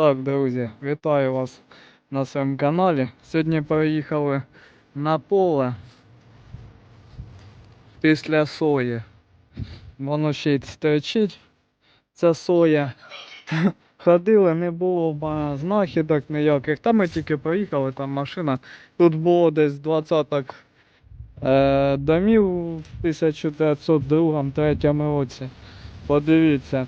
Так, друзі, вітаю вас на своєму каналі. Сьогодні приїхали на поле після сої. Воно ще й стерчить. Це соя. Ходили, не було знахідок ніяких. Там ми тільки приїхали, там машина. Тут було десь двадцяток е, домів в 1902-3 році. Подивіться.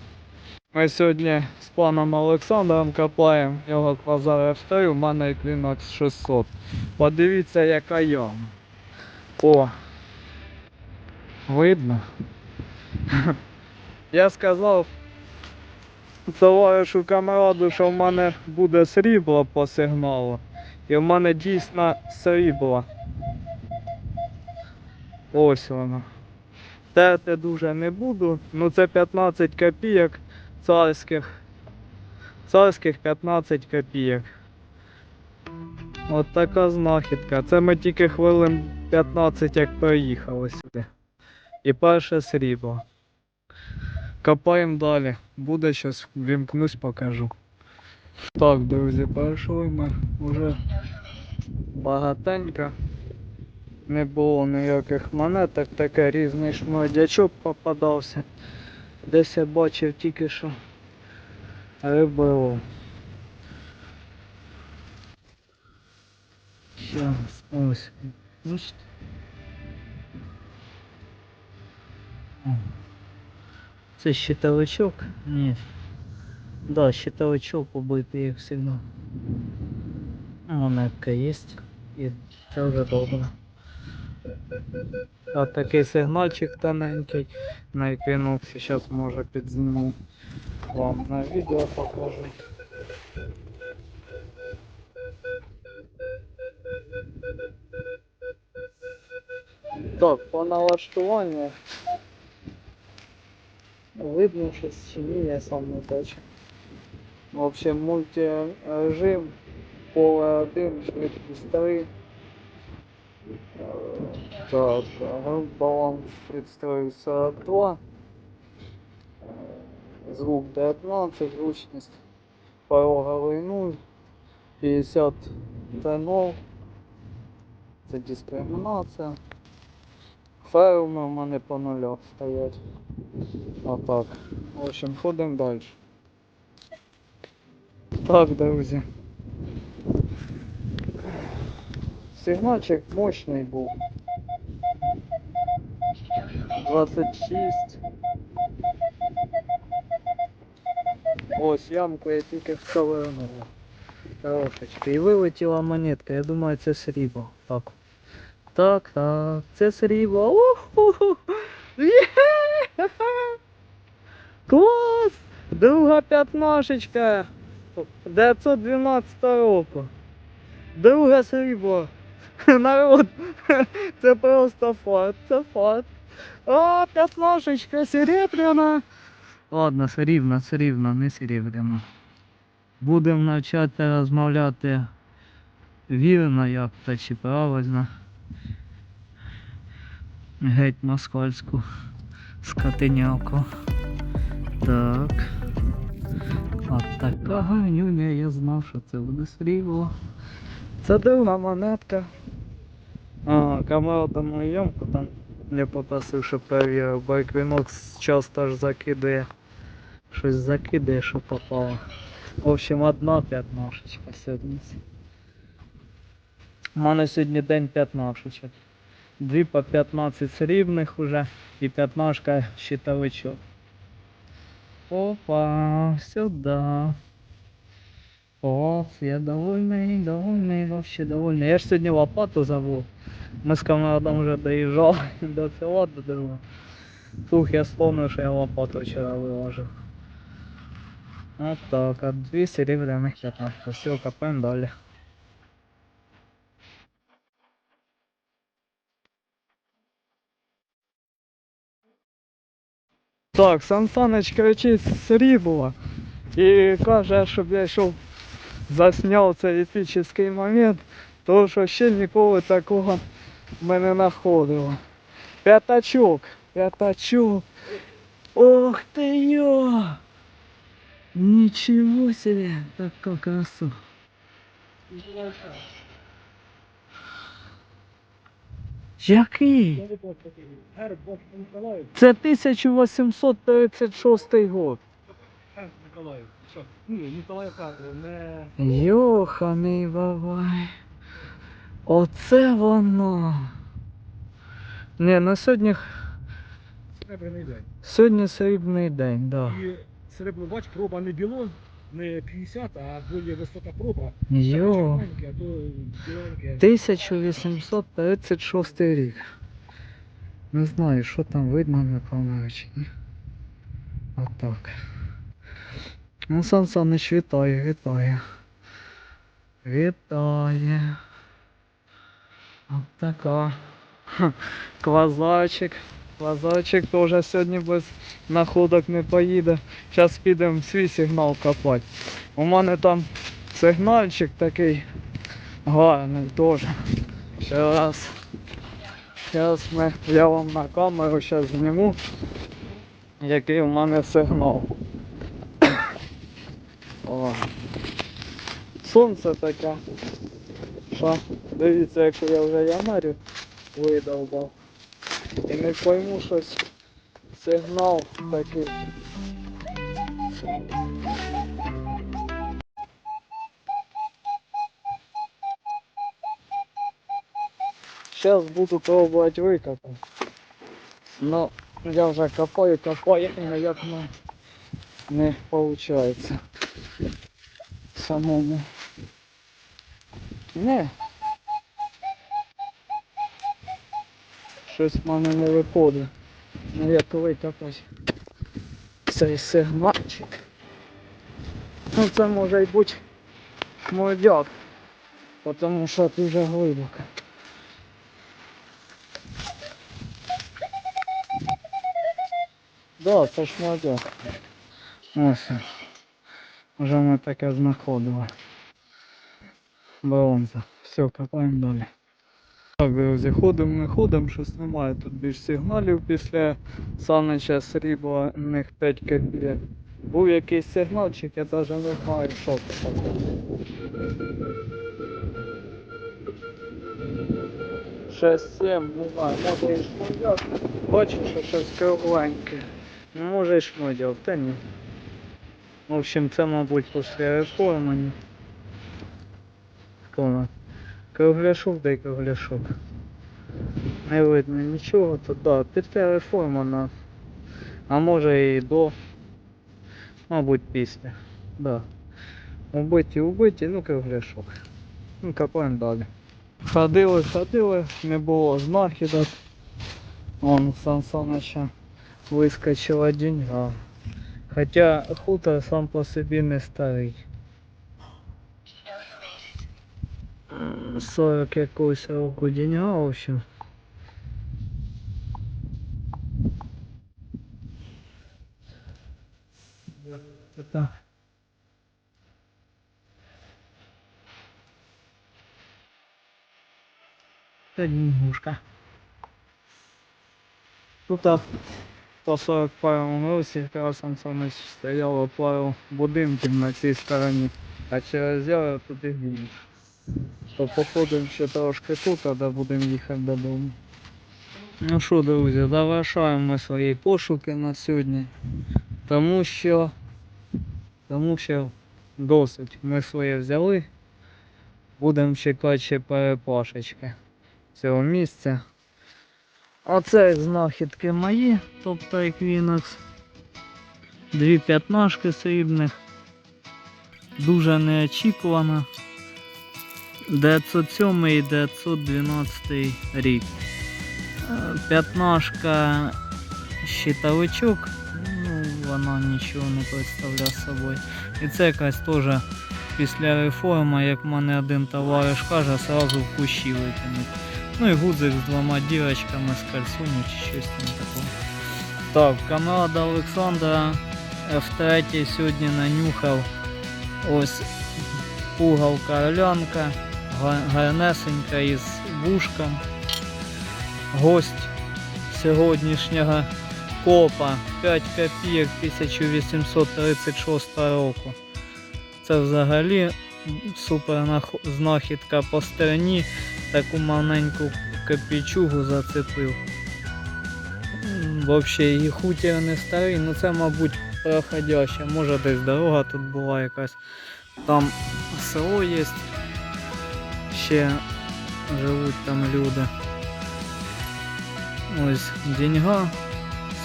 Ми сьогодні з паном Олександром копаємо його квазар F3, у мене Equinox 600. Подивіться, яка яма. О! Видно? Я сказав товаришу камраду, що в мене буде срібло по сигналу. І в мене дійсно срібло. Ось воно. Терти дуже не буду, ну це 15 копійок царських. Царських 15 копійок. От така знахідка. Це ми тільки хвилин 15 як приїхали сюди. І перше срібло. Копаємо далі. Буде щось, вімкнусь, покажу. Так, друзі, першого ми вже багатенько. Не було ніяких монеток, таке різний шмадячок попадався. Десь я бачив тільки що риболов. Щас, ось. Бачите? Це щитовичок? Ні. Да, щитовичок побитий, як завжди. Монетка є. І це вже добре. А такий сигнальчик тоненький на Equinox. Зараз може підзніму вам на відео покажу. Так, по налаштуванню видно щось чи ні, я сам не бачу. В общем, мультирежим, поле 1, швидкість 3. Так, грунт баланс підстрою 42. Звук 19, гучність пороговий 0, 50 тонов. Це дискримінація. Ферми в мене по нулях стоять. Отак. В общем, ходимо далі. Так, друзі. Сигнальчик мощний був. 26. Ось ямку я тільки вставив. Трошечки. І вилетіла монетка. Я думаю, це срібло. Так. Так, так. Це срібло. Уху. Клас! Друга п'ятнашечка. 912 року. Друге срібло. Народ, це просто факт, це факт. О, п'ятнашечка серебряна. Ладно, срібна, срібна, не серебряна. Будемо навчати розмовляти вірно, як то чи правильно. Геть москальську скотиняку. Так. От така гарнюня, я знав, що це буде срібло. Це дивна монетка. А, камера там мою ямку там не попросив, щоб перевірив, бо Equinox часто ж закидує. Щось закидує, що попало. В общем, одна п'ятнашечка сьогодні. У мене сьогодні день п'ятнашечок. Дві по 15 срібних уже і п'ятнашка щитовичок. Опа, сюда. О, я довольний, довольний, вообще довольний. Я ж сьогодні лопату забув. Ми з камрадом вже доїжджали до села до другого. Фух, я вспомнив, що я лопату вчора виложив. От так, а дві серебряних п'ятнашка. Все, копаємо далі. Так, Сан Саныч кричить срібло і каже, щоб я йшов засняв цей епічний момент, тому що ще ніколи такого ми не знаходили. П'ятачок, п'ятачок. Ох ти йо! Ні, Ничего себе, така краса. Який? Це 1836 год. Миколаїв. Йоханий бабай. Оце воно. Не, на сьогодні, Серебряний день. сьогодні срібний день, да. І серебро, бач, проба не біло, не 50, а більш висока проба. Йо. А то біленьке. 1836 рік. Не знаю, що там видно на камері чи ні. Отак. Ну, Сан Саныч вітає, вітає. Вітає. От така. Квазачик. Квазачик теж сьогодні без находок не поїде. Зараз підемо свій сигнал копати. У мене там сигнальчик такий гарний теж. Ще раз. Зараз я вам на камеру зараз зніму, який у мене сигнал. О. Сонце таке. Що? Дивіться, яку я вже ямарю видовбав. І не пойму щось. Сигнал такий. Сейчас буду пробовать викопати. Но я вже копаю, копаю, і ніяк не, не виходить. Самому. Не. Щось в мене не виходить. Ну як викопати цей сигнальчик. Ну це може й бути модяк. Потому що дуже глибоко. Да, це ж модяк. Ось. Вже ми таке знаходили. Бронза. Все, копаємо далі. Так, друзі, ходимо, не ходимо, щось немає тут більш сигналів після Санича срібних 5 копійок. Був якийсь сигналчик, я навіть не знаю, що це таке. Шесть, сім, не знаю, може і шмодяк. Бачу, що щось кругленьке. Ну, може і шмодяк, та ні. В общем, це, мабуть, після реформи. Хто? Кругляшок, дай кругляшок. Не видно нічого, то да, після реформи на. А може і до. Мабуть, після. Да. Убиті, убиті, ну кругляшок. Ну, копаємо далі. Ходили, ходили, не було знахідок. Вон Сан Саныча вискочила деньга. Хоча хутор сам по собі не старий. 40 якогось року деньга, в общем. Это... Це деньгушка. Тут а, по 41 році якраз Сан Саныч стояло пару будинків на цій стороні, а через яру туди гінь. То походимо ще трошки тут, а де будемо їхати додому. Ну що, друзі, завершаємо ми свої пошуки на сьогодні. Тому що. Тому що досить ми своє взяли. Будемо чекати ще перепашечки цього місця. Оце знахідки мої, тобто Equinox. Дві п'ятнашки срібних. Дуже неочікувано. 907 і 912 рік. Е, П'ятнашка щитовичок, ну вона нічого не представляє собою. І це якась теж після реформи, як мене один товариш каже, сразу в кущі викинуть. Ну і гудзик з двома дірочками з кальсону чи щось там такого. Так, Канада Олександра F3 сьогодні нанюхав ось пугалка орлянка, га- гарнесенька із вушком. Гость сьогоднішнього копа 5 копійок 1836 року. Це взагалі супер знахідка по стороні. Таку маленьку копійчугу зацепив. Вообще і хутір не старий, ну це, мабуть, проходяще. Може десь дорога тут була якась. Там село є. Ще живуть там люди. Ось деньга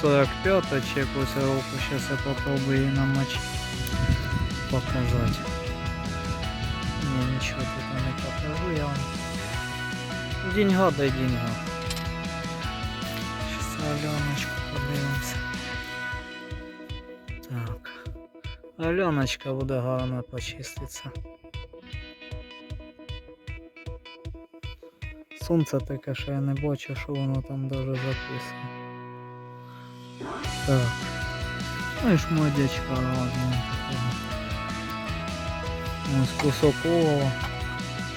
45 чи якогось року. Зараз я попробую її намочити. Показати. Ні, нічого тут не покажу я вам. Деньга дай деньга. Щас Альоночку подивимося. Так. Альоночка буде гарно почиститься. Сонце таке, що я не бачу, що воно там даже записано. Так. Ну і шмодячка такого. Ось кусок олова.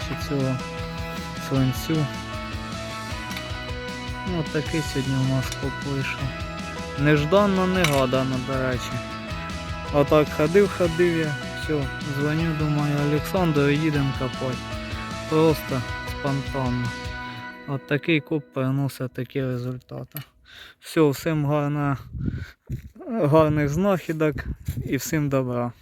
Чи цього свинцю. Ну такий сьогодні у нас вийшов. Нежданно, негадано, до речі. А так ходив, ходив я, все, дзвоню, думаю, Олександр, їдемо копати. Просто спонтанно. От такий коп приносить такі результати. Все, всім гарна, гарних знахідок і всім добра.